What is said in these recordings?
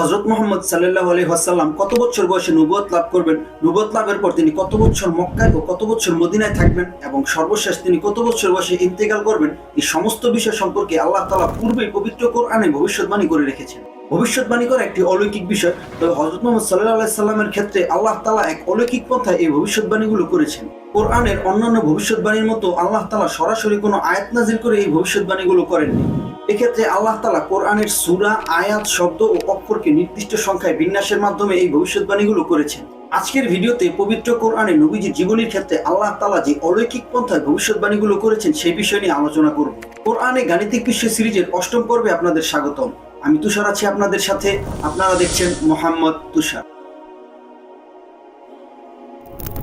হজরত মোহাম্মদ সাল্লাহ আলী হাসাল্লাম কত বছর বয়সে নুবত লাভ করবেন? নুবত লাভের পর তিনি কত বছর মক্কায় ও কত বছর মদিনায় থাকবেন? এবং সর্বশেষ তিনি কত বছর বয়সে ইন্তেকাল করবেন? এই সমস্ত বিষয় সম্পর্কে আল্লাহ তালা পূর্বেই পবিত্র কোরআনে ভবিষ্যৎবাণী করে রেখেছেন। ভবিষ্যৎবাণী করা একটি অলৌকিক বিষয়। তবে হজরত মোহাম্মদ সাল্লাহ সাল্লামের ক্ষেত্রে আল্লাহ তালা এক অলৌকিক পন্থায় এই ভবিষ্যৎবাণীগুলো করেছেন। কোরআনের অন্যান্য ভবিষ্যৎবাণীর মতো আল্লাহ তালা সরাসরি কোনো আয়াত নাজিল করে এই ভবিষ্যৎবাণীগুলো করেননি। এক্ষেত্রে আল্লাহ তালা কোরআনের সুরা, আয়াত, শব্দ ও অক্ষরকে নির্দিষ্ট সংখ্যায় বিন্যাসের মাধ্যমে এই ভবিষ্যৎবাণীগুলো করেছেন। আজকের ভিডিওতে পবিত্র কোরআনে নবীজির জীবনীর ক্ষেত্রে আল্লাহ তালা যে অলৌকিক পন্থায় ভবিষ্যৎবাণীগুলো করেছেন সেই বিষয় নিয়ে আলোচনা করব। কোরআনে গাণিতিক বিশ্ব সিরিজের অষ্টম পর্বে আপনাদের স্বাগতম। আমি তুষার আছি আপনাদের সাথে। আপনারা দেখছেন মোহাম্মদ তুষার।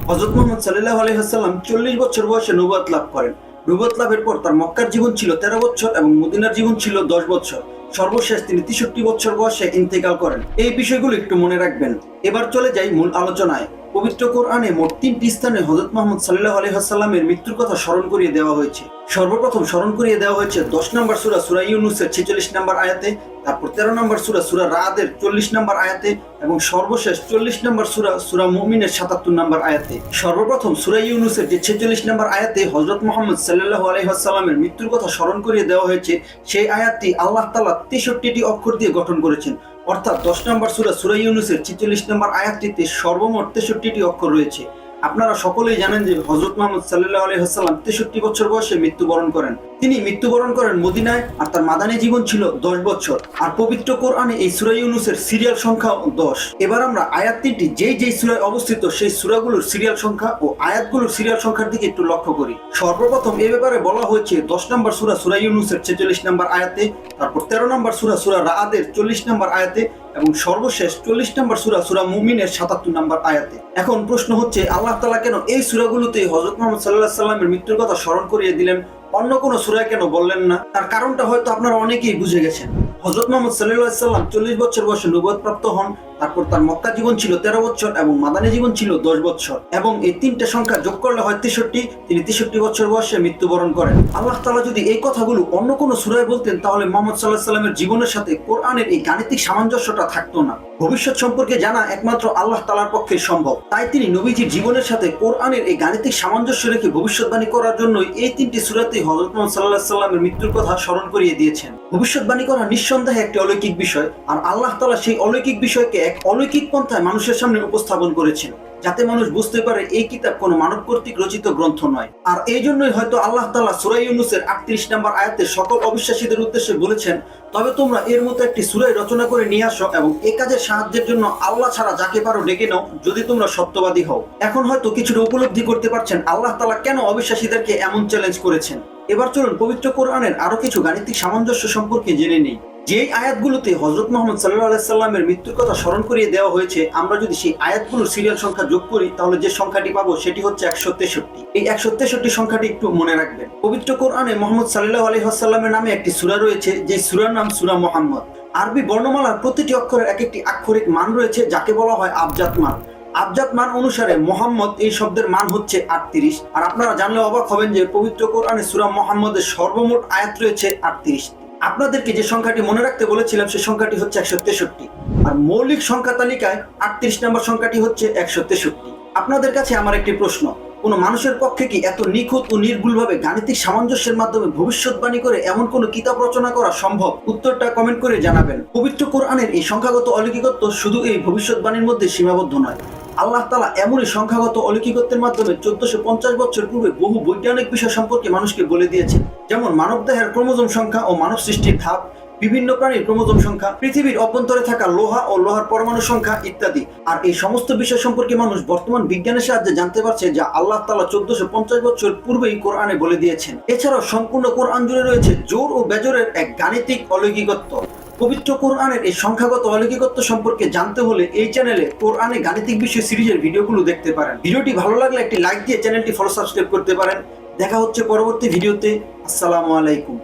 হজরত মোহাম্মদ সাল্লাহ আলহিহাল্লাম চল্লিশ বছর বয়সে নবুয়াত লাভ করেন। নবুয়াত লাভের পর তার মক্কার জীবন ছিল তেরো বছর এবং মদিনার জীবন ছিল দশ বছর সর্বশেষ তিনি তেষট্টি বছর বয়সে ইন্তেকাল করেন। এই বিষয়গুলো একটু মনে রাখবেন। এবার চলে যাই মূল আলোচনায়। পবিত্র কোরআনে মোট তিনটি স্থানে হজরত মোহাম্মদ সাল্লাহ আলহিহাল্লামের মৃত্যুর কথা স্মরণ করিয়ে দেওয়া হয়েছে। সর্বপ্রথম স্মরণ করিয়ে দেওয়া হয়েছে দশ নম্বর সুরা সুরা ইউনুসের ছেচল্লিশ নম্বর আয়াতে তারপর তেরো নম্বর সুরা সুরা রাদের চল্লিশ নম্বর আয়াতে এবং সর্বশেষ চল্লিশ নম্বর সুরা সুরা মুমিনের সাতাত্তর নম্বর আয়াতে। সর্বপ্রথম সুরা ইউনুসের যে ছেচল্লিশ নম্বর আয়াতে হজরত মোহাম্মদ সাল্লাহ আলহিহাস্লামের মৃত্যুর কথা স্মরণ করিয়ে দেওয়া হয়েছে, সেই আয়াতটি আল্লাহ তালা তেষট্টিটি অক্ষর দিয়ে গঠন করেছেন। অর্থাৎ দশ নম্বর সুরা সুরা ইউনুসের ছেচল্লিশ নম্বর আয়াতটিতে সর্বমোট তেষট্টিটি অক্ষর রয়েছে। আপনারা সকলেই জানেন যে হজরত মোহাম্মদ সাল্লাহ আলহিহাস্লাম তেষট্টি বছর বয়সে মৃত্যুবরণ করেন। তিনি মৃত্যুবরণ করেন মদিনায় আর তার মাদানী জীবন ছিল দশ বছর। আর পবিত্র কোরআনে এই সুরাই ইউনুসের সিরিয়াল সংখ্যা দশ। এবার আমরা আয়াত তিনটি, যেই যেই সুরায় অবস্থিত, সেই সুরাগুলোর সিরিয়াল সংখ্যা ও আয়াতগুলোর সিরিয়াল সংখ্যার দিকে একটু লক্ষ্য করি। সর্বপ্রথম এ ব্যাপারে বলা হয়েছে, দশ নম্বর সুরা সুরাই ইউনুসের ছেচল্লিশ নম্বর আয়াতে, তারপর তেরো নম্বর সুরা সুরা রাদের চল্লিশ নম্বর আয়াতে এবং সর্বশেষ চল্লিশ নম্বর সুরা সুরা মুমিনের সাতাত্তর নম্বর আয়াতে। এখন প্রশ্ন হচ্ছে, আল্লাহ তালা কেন এই সুরাগুলোতে হজরত মোহাম্মদ সাল্লাহ সাল্লামের মৃত্যুর কথা স্মরণ করিয়ে দিলেন? অন্য কোনো সুরায় কেন বললেন না? তার কারণটা হয়তো আপনারা অনেকেই বুঝে গেছেন। হজরত মোহাম্মদ সাল্লাহ সাল্লাম চল্লিশ বছর বয়সে নবদ প্রাপ্ত হন। তারপর তার মক্কা জীবন ছিল তেরো বছর এবং মাদানী জীবন ছিল দশ বছর এবং এই তিনটে সংখ্যা যোগ করলে হয় তেষট্টি, তিনি তেষট্টি বছর বয়সে মৃত্যুবরণ করেন। আল্লাহ তালা যদি এই কথাগুলো অন্য কোনো সুরায় বলতেন, তাহলে মোহাম্মদ সাল্লাহ সাল্লামের জীবনের সাথে কোরআনের এই গাণিতিক সামঞ্জস্যটা থাকতো না। ভবিষ্যৎ সম্পর্কে জানা একমাত্র আল্লাহ তালার পক্ষে সম্ভব। তাই তিনি নবীজির জীবনের সাথে কোরআনের এই গাণিতিক সামঞ্জস্য রেখে ভবিষ্যৎবাণী করার জন্যই এই তিনটি সুরাতে হজরত মোহাম্মদ সাল্লাহ সাল্লামের মৃত্যুর কথা স্মরণ করিয়ে দিয়েছেন। ভবিষ্যৎবাণী করা নিঃসন্দেহে একটি অলৌকিক বিষয়, আর আল্লাহ তালা সেই অলৌকিক বিষয়কে এক অলৌকিক পন্থায় মানুষের সামনে উপস্থাপন করেছেন, যাতে মানুষ বুঝতে পারে এই কিতাব কোনো মানব কর্তৃক রচিত গ্রন্থ নয়। আর এই জন্যই হয়তো আল্লাহ তালা সুরাই ইউনুসের আটত্রিশ নম্বর আয়াতে সকল অবিশ্বাসীদের উদ্দেশ্যে বলেছেন, তবে তোমরা এর মতো একটি সুরাই রচনা করে নিয়ে আসো এবং এ কাজের সাহায্যের জন্য আল্লাহ ছাড়া যাকে পারো ডেকে নাও, যদি তোমরা সত্যবাদী হও। এখন হয়তো কিছুটা উপলব্ধি করতে পারছেন আল্লাহ তালা কেন অবিশ্বাসীদেরকে এমন চ্যালেঞ্জ করেছেন। এবার চলুন পবিত্র কোরআনের আরও কিছু গাণিতিক সামঞ্জস্য সম্পর্কে জেনে নিই। যেই আয়াতগুলোতে হজরত মোহাম্মদ সাল্লাহ আলাইসাল্লামের মৃত্যুর কথা স্মরণ করিয়ে দেওয়া হয়েছে, আমরা যদি সেই আয়াতগুলোর সিরিয়াল সংখ্যা যোগ করি, তাহলে যে সংখ্যাটি পাবো সেটি হচ্ছে একশো তেষট্টি। এই একশো তেষট্টি সংখ্যাটি একটু মনে রাখবেন। পবিত্র কোরআনে মোহাম্মদ সাল্লাহ আলহিহাসাল্লামের নামে একটি সুরা রয়েছে যে সুরার নাম সুরা মোহাম্মদ। আরবি বর্ণমালার প্রতিটি অক্ষরের এক একটি আক্ষরিক মান রয়েছে, যাকে বলা হয় আবজাত মান। আবজাত মান অনুসারে মোহাম্মদ এই শব্দের মান হচ্ছে আটত্রিশ। আর আপনারা জানলে অবাক হবেন যে পবিত্র কোরআনে সুরা মোহাম্মদের সর্বমোট আয়াত রয়েছে আটত্রিশ। আপনাদেরকে যে সংখ্যাটি মনে রাখতে বলেছিলাম সেই সংখ্যাটি হচ্ছে একশো তেষট্টি। আর মৌলিক সংখ্যা তালিকায় আটত্রিশ নম্বর সংখ্যাটি হচ্ছে একশো তেষট্টি। আপনাদের কাছে আমার একটি প্রশ্ন, কোনো মানুষের পক্ষে কি এত নিখুঁত ও নির্ভুলভাবে গাণিতিক সামঞ্জস্যের মাধ্যমে ভবিষ্যৎবাণী করে এমন কোনো কিতাব রচনা করা সম্ভব? উত্তরটা কমেন্ট করে জানাবেন। পবিত্র কোরআনের এই সংখ্যাগত অলৌকিকত্ব শুধু এই ভবিষ্যৎবাণীর মধ্যে সীমাবদ্ধ নয়। আল্লাহ তালা এমনই সংখ্যাগত অলৌকিকত্বের মাধ্যমে চোদ্দশো পঞ্চাশ বছর পূর্বে বহু বৈজ্ঞানিক বিষয় সম্পর্কে মানুষকে বলে দিয়েছে যেমন মানবদেহের ক্রোমোজোম সংখ্যা ও মানব সৃষ্টির ধাপ, বিভিন্ন প্রাণীর ক্রোমোজোম সংখ্যা, পৃথিবীর অভ্যন্তরে থাকা লোহা ও লোহার পরমাণু সংখ্যা ইত্যাদি। আর এই সমস্ত বিষয় সম্পর্কে মানুষ বর্তমান বিজ্ঞানের সাহায্যে জানতে পারছে যা আল্লাহ তালা চোদ্দশো পঞ্চাশ বছর পূর্বেই কোরআনে বলে দিয়েছেন। এছাড়াও সম্পূর্ণ কোরআন জুড়ে রয়েছে জোর ও বেজরের এক গাণিতিক অলৌকিকত্ব। পবিত্র কোরআনের এই সংখ্যাগত অলৌকিকত্ব সম্পর্কে জানতে হলে এই চ্যানেলে কোরআনে গাণিতিক বিষয় সিরিজের ভিডিওগুলো দেখতে পারেন। ভিডিওটি ভালো লাগলে একটি লাইক দিয়ে চ্যানেলটি ফলো সাবস্ক্রাইব করতে পারেন। দেখা হচ্ছে পরবর্তী ভিডিওতে। আসসালামু আলাইকুম।